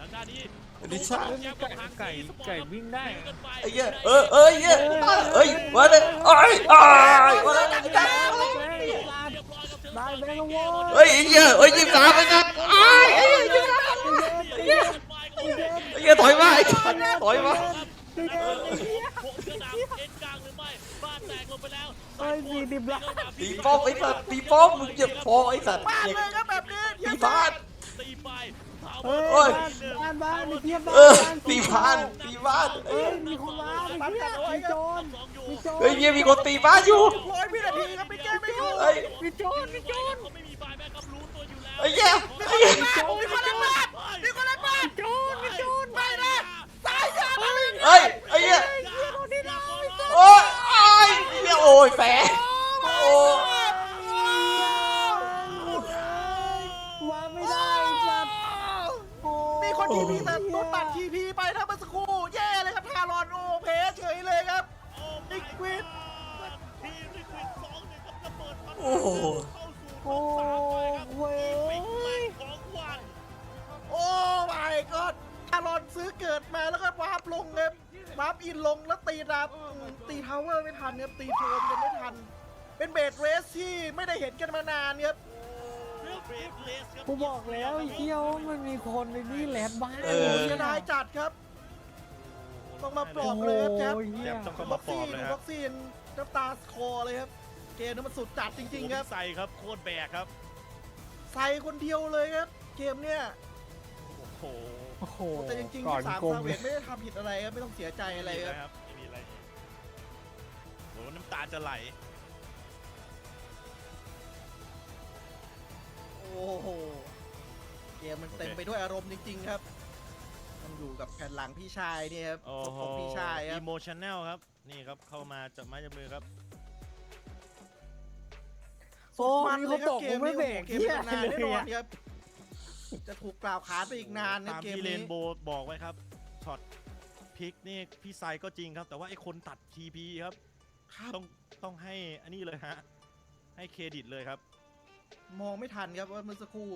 ทางด้านนี้ดิชาแยกกับทางไก่สีสปอร์ตไก่วิ่งได้ยิกันปไอ้เหี้ยเออเออไอ้เหี้ยเอ้ยมาเลยไอ้ไอ้มาเลยเรียบร้อยครับเธอได้แบงค์แล้วโว้ยเฮ้ยไอ้เหี้ยเอ้ยยิงสามไปกันไอ้ไอ้เหี้ยไอ้เหี้ยถอยมาไอ้สัตว์ถอยมาผมกระดาษเอ็นกลางหรือไม่บ้านแตกลงไปแล้วเฮ้ยสี่สิบล้านตีป้อมไอ้สัตว์ตีป้อมมึงเจ็บคอไอ้สัตว์บ้านเจ็บเลยครับแบบนี้ตีพานตีไปถาม เฮ้ว่ายบ้านบ้านบ้านมีเทียบบ้านเออตีพานตีบ้านเฮ้ยมีคนมามีเทียบมีโจรมีโจรเฮ้ยเหี้ยมีคนตีบ้านอยู่ร้อยวินาทีครับไปแก้ไม่อยู่เฮ้ยมีโจรมีโจรเขาไม่มีบายแม่ครับรู้ตัวอยู่แล้วไอ้เหี้ยไอ้เหี้ยมีคนละบ้านมีคนละบ้านโจรมีโจรไม่นะตายยาอะไรเฮ้ยไอ้เหี้ยโอ้ยไอ้เหี้ยโอ้ยแฝงโอ้ย วางไม่ได้สัตว์โอ้ มีคน ทีพีแต่โดนตัดทีพีไปนะเมื่อสักครู่แย่เลยครับทารอนโอเพเฉยเลยครับลิควิดทีมลิควิดสองหนึ่งครับระเบิดมาโอ้โหเข้าสู่รอบสามไปครับโอ้ยปิกแมนของวันโอ้ my god ทารอนซื้อเกิดมาแล้วก็วาร์ปลงครับวาร์ปอินลงแล้วตีดับอืมตีทาวเวอร์ไม่ทันครับตีโทมยังไม่ทัน เป็นเบสเรสที่ไม่ได้เห็นกันมานานครับเรื่องเบร กเลสครับกูบอกแล้วไอ้เที่ยวมันมีคนในนี่แหละบ้านเอโอ้อเสียดายจัดครับ ต้องมาปลอบเลยครับแจ๊บโอ้ยเหี้ยต้องเข้าบ็มาอกปลอซี่บเลยดูคบ็รัอบกซี่น้ำตาคอเลยครับ เกมนี้มันสุดจัดจริง ๆ ครับ ใส่ครับโคตรแบกครับ ใส่คนเดียวเลยครับ เกมเนี่ย โอ้โหโอ้โหแต่จริงก่อนๆสามกลมซาเวเลตยไม่ได้ทำผิดอะไรครับ ไม่ต้องเสียใจอะไรม่มีครับไม่มีอะไรโหน้ำตาจะไหล โอ้โห เกมมันเต็มไปด้วยอารมณ์จริง ๆ ครับมันอยู่กับแผ่นหลังพี่ชายเนี่ยครับโอ้ศพโหของพี่ชายครับอิโมชันแนลครับ นี่ครับเข้ามาจับไม้จับมือครับ โอ้มีเขาตกกูไม่เบรกเกมเที่ยนานเลแน่ยนอนอะ ครับ จะถูกกล่าวขานไปอีกนานนะตามเกมที่เรนี้นโบว์บอกไว้ครับช็อตพลิกนี่พี่ไซก็จริงครับ แต่ว่าไอ้คนตัดทีพีครับ ครับต้องต้องให้อันนี้เลยฮะ ให้เครดิตเลยครับ มองไม่ทันครับว่าเมื่อสักครู่